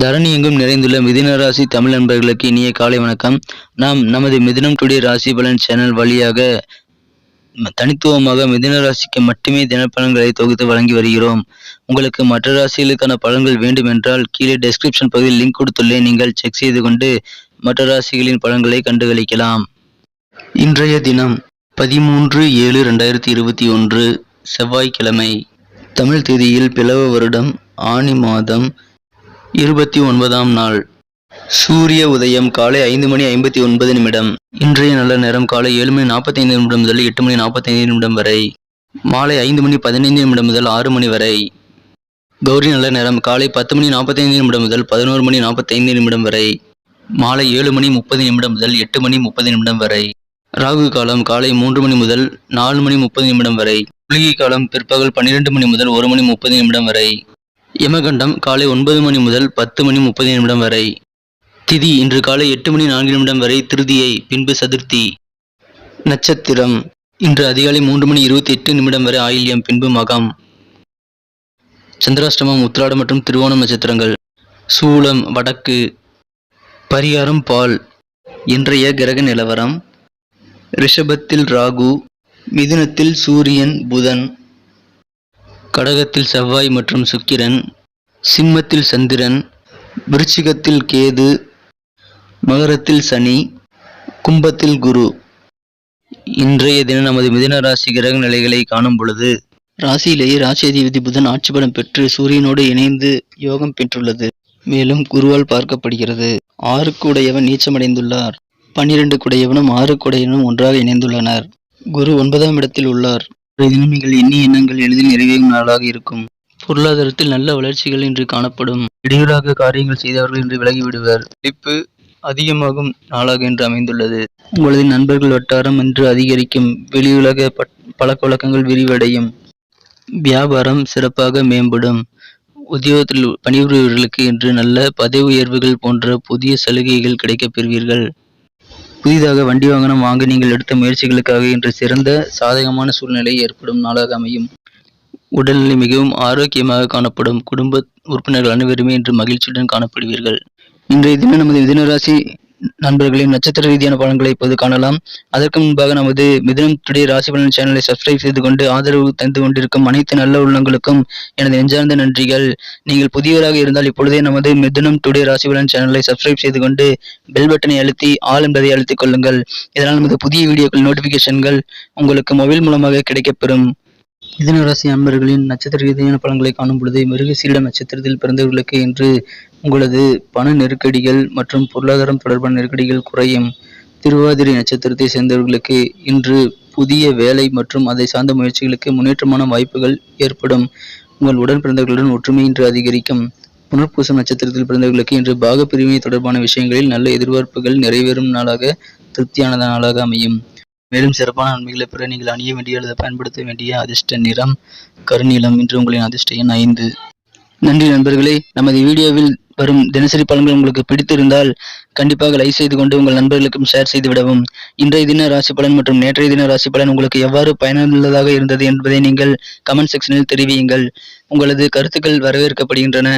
தரணி எங்கும் நிறைந்துள்ள மிதின ராசி தமிழ் நண்பர்களுக்கு இனிய காலை வணக்கம். நாம் நமது மிதினம் டுடே ராசி பலன் சேனல் வழியாக தனித்துவமாக மிதின ராசிக்கு மட்டுமே தினப்பலன்களை தொகுத்து வழங்கி வருகிறோம். உங்களுக்கு மற்ற ராசிகளுக்கான பலன்கள் வேண்டும் என்றால் கீழே டெஸ்கிரிப்ஷன் பகுதியில் லிங்க் கொடுத்துள்ளேன். நீங்கள் செக் செய்து கொண்டு மற்ற ராசிகளின் பலன்களை கண்டுகளிக்கலாம். இன்றைய தினம் பதிமூன்று ஏழு ரெண்டாயிரத்தி இருபத்தி ஒன்று செவ்வாய்க்கிழமை. தமிழ் தேதியில் பிளவ வருடம் ஆனி மாதம் இருபத்தி ஒன்பதாம் நாள். சூரிய உதயம் காலை ஐந்து மணி ஐம்பத்தி ஒன்பது நிமிடம். இன்றைய நல்ல நேரம் காலை ஏழு மணி நாற்பத்தைந்து நிமிடம் முதல் எட்டு மணி நாற்பத்தைந்து நிமிடம் வரை. மாலை ஐந்து மணி பதினைந்து நிமிடம் முதல் ஆறு மணி வரை. கௌரி நல்ல நேரம் காலை பத்து மணி நாற்பத்தைந்து நிமிடம் முதல் பதினோரு மணி நாற்பத்தைந்து நிமிடம் வரை. மாலை ஏழு மணி முப்பது நிமிடம் முதல் எட்டு மணி முப்பது நிமிடம் வரை. ராகு காலம் காலை மூன்று மணி முதல் நாலு மணி முப்பது நிமிடம் வரை. குளிகை காலம் பிற்பகல் பன்னிரெண்டு மணி முதல் ஒரு மணி முப்பது நிமிடம் வரை. யமகண்டம் காலை ஒன்பது மணி முதல் பத்து மணி முப்பது நிமிடம் வரை. திதி இன்று காலை எட்டு மணி நான்கு நிமிடம் வரை திருதியை பின்பு சதுர்த்தி. நட்சத்திரம். இன்று அதிகாலை மூன்று மணி இருபத்தி எட்டு நிமிடம் வரை ஆயில்யம் பின்பு மகம். சந்திராஷ்டமம் உத்திராடம் மற்றும் திருவோணம் நட்சத்திரங்கள். சூலம் வடக்கு. பரிகாரம் பால். இன்றைய கிரக நிலவரம். ரிஷபத்தில் ராகு மிதுனத்தில் சூரியன் புதன். கடகத்தில் செவ்வாய் மற்றும் சுக்கிரன் சிம்மத்தில் சந்திரன் விருச்சிகத்தில் கேது மகரத்தில் சனி கும்பத்தில் குரு. இன்றைய தினம் நமது மிதன ராசி கிரக நிலைகளை காணும் பொழுது ராசியிலேயே ராசியதிபதி புதன் ஆட்சிபடம் பெற்று சூரியனோடு இணைந்து யோகம் பெற்றுள்ளது. மேலும் குருவால் பார்க்கப்படுகிறது. ஆறு கூடையவன் நீச்சமடைந்துள்ளார். பன்னிரண்டு குடையவனும் ஆறு குடையவனும் ஒன்றாக இணைந்துள்ளனர். குரு ஒன்பதாம் இடத்தில் உள்ளார். இன்றைய தினம் நீங்கள் எண்ணிய எண்ணங்கள் எளிதில் நிறைவேறும் நாளாக இருக்கும். பொருளாதாரத்தில் நல்ல வளர்ச்சிகள் இன்று காணப்படும். இடையூறாக காரியங்கள் செய்தவர்கள் இன்று விலகி விடுவர் படிப்பு அதிகமாகும் நாளாக இன்று அமைந்துள்ளது. உங்களது நண்பர்கள் வட்டாரம் இன்று அதிகரிக்கும். வெளியுலக பழக்க வழக்கங்கள் விரிவடையும். வியாபாரம் சிறப்பாக மேம்படும். உத்தியோகத்தில் பணிபுரிபவர்களுக்கு இன்று நல்ல பதவி உயர்வுகள் போன்ற புதிய சலுகைகள் கிடைக்கப் பெறுவீர்கள். புதிதாக வண்டி வாகனம் வாங்க நீங்கள் எடுத்த முயற்சிகளுக்காக இன்று சிறந்த சாதகமான சூழ்நிலை ஏற்படும் நாளாக அமையும். உடல்நிலை மிகவும் ஆரோக்கியமாக காணப்படும் குடும்ப உறுப்பினர்கள் அனைவருமே இன்று மகிழ்ச்சியுடன் காணப்படுவீர்கள். இன்றைய தினம் நமது மிதனராசி நண்பர்களின் நட்சத்திர ரீதியான பலன்களை இப்போது காணலாம். அதற்கு முன்பாக நமது மிதனம் டுடே ராசி பலன் சேனலை சப்ஸ்கிரைப் செய்து கொண்டு ஆதரவு தந்து கொண்டிருக்கும் அனைத்து நல்ல உள்ளங்களுக்கும் எனது நெஞ்சார்ந்த நன்றிகள். நீங்கள் புதியவராக இருந்தால் இப்பொழுதே நமது மிதனம் டுடே ராசி பலன் சேனலை சப்ஸ்கிரைப் செய்து கொண்டு பெல் பட்டனை அழுத்தி ஆல் என்பதை அழுத்திக் கொள்ளுங்கள். இதனால் நமது புதிய வீடியோக்கள் நோட்டிபிகேஷன்கள் உங்களுக்கு மொபைல் மூலமாக கிடைக்கப்பெறும். மிதனராசி அன்பர்களின் நட்சத்திர ரீதியான பலன்களை காணும் பொழுது மிருகசீரிடம் நட்சத்திரத்தில் பிறந்தவர்களுக்கு இன்று உங்களது பண நெருக்கடிகள் மற்றும் பொருளாதாரம் தொடர்பான நெருக்கடிகள் குறையும். திருவாதிரை நட்சத்திரத்தை சேர்ந்தவர்களுக்கு இன்று புதிய வேலை மற்றும் அதை சார்ந்த முயற்சிகளுக்கு முன்னேற்றமான வாய்ப்புகள் ஏற்படும். உங்கள் உடன் பிறந்தவர்களுடன் ஒற்றுமை இன்று அதிகரிக்கும். புனர்பூசம் நட்சத்திரத்தில் பிறந்தவர்களுக்கு இன்று பாக பிரிவினை தொடர்பான விஷயங்களில் நல்ல எதிர்பார்ப்புகள் நிறைவேறும் நாளாக திருப்தியான நாளாக அமையும். மேலும் சிறப்பான நன்மைகளை பெற நீங்கள் அணிய வேண்டிய அல்லது பயன்படுத்த வேண்டிய அதிர்ஷ்ட நிறம் கருநீளம் இன்று உங்களின் அதிர்ஷ்ட எண் ஐந்து. நன்றி நண்பர்களே நமது வீடியோவில் வரும். தினசரி பலன்கள் உங்களுக்கு பிடித்திருந்தால் கண்டிப்பாக லைக் செய்து கொண்டு உங்கள் நண்பர்களுக்கும் ஷேர் செய்து விடவும். இன்றைய தின ராசி பலன் மற்றும் நேற்றைய தின ராசி பலன் உங்களுக்கு எவ்வாறு பயனுள்ளதாக இருந்தது என்பதை நீங்கள் கமெண்ட் செக்ஷனில் தெரிவியுங்கள். உங்களது கருத்துக்கள் வரவேற்கப்படுகின்றன.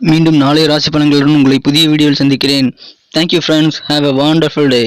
மீண்டும் நாளைய ராசி பலன்களுடன் உங்களை புதிய வீடியோவில் சந்திக்கிறேன். Thank you friends have a wonderful day